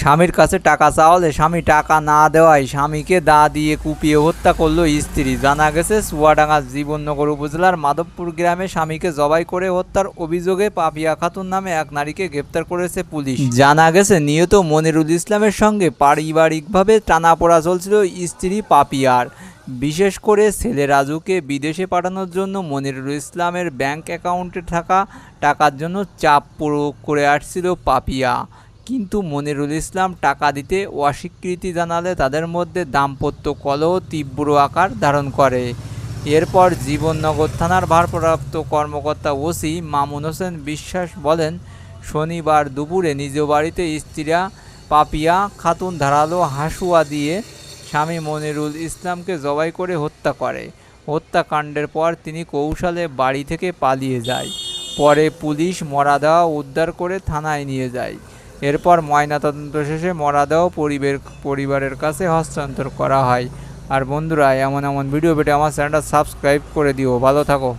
স্বামীর কাছে টাকা চাওয়ালে স্বামী টাকা না দেওয়ায় স্বামীকে দা দিয়ে কুপিয়ে হত্যা করল স্ত্রী। জানা গেছে চুয়াডাঙ্গা জীবননগর উপজেলার মাধবপুর গ্রামে স্বামীকে জবাই করে হত্যার অভিযোগে পাপিয়া খাতুন নামে এক নারীকে গ্রেপ্তার করেছে পুলিশ। জানা গেছে, নিহত মনিরুল ইসলামের সঙ্গে পারিবারিকভাবে টানাপোড়া চলছিল স্ত্রী পাপিয়ার। বিশেষ করে ছেলে রাজুকে বিদেশে পাঠানোর জন্য মনিরুল ইসলামের ব্যাংক অ্যাকাউন্টে থাকা টাকার জন্য চাপ প্রয়োগ করে আসছিল পাপিয়া। কিন্তু মনিরুল ইসলাম টাকা দিতে অস্বীকৃতি জানালে তাদের মধ্যে দাম্পত্য কলহ তীব্র আকার ধারণ করে। এরপর জীবননগর থানার ভারপ্রাপ্ত কর্মকর্তা ওসি মামুন হোসেন বিশ্বাস বলেন, শনিবার দুপুরে নিজ বাড়িতে স্ত্রীরা পাপিয়া, খাতুন ধারালো হাসুয়া দিয়ে স্বামী মনিরুল ইসলামকে জবাই করে হত্যা করে। হত্যাকাণ্ডের পর তিনি কৌশলে বাড়ি থেকে পালিয়ে যায়। পরে পুলিশ মরাদেহ উদ্ধার করে থানায় নিয়ে যায়। এরপর ময়নাতদন্ত শেষে মরাদেহ পরিবার, পরিবারের কাছে হস্তান্তর করা হয়। আর বন্ধুরা, এমন এমন ভিডিও পেটে আমার চ্যানেলটা সাবস্ক্রাইব করে দিও। ভালো থাকো।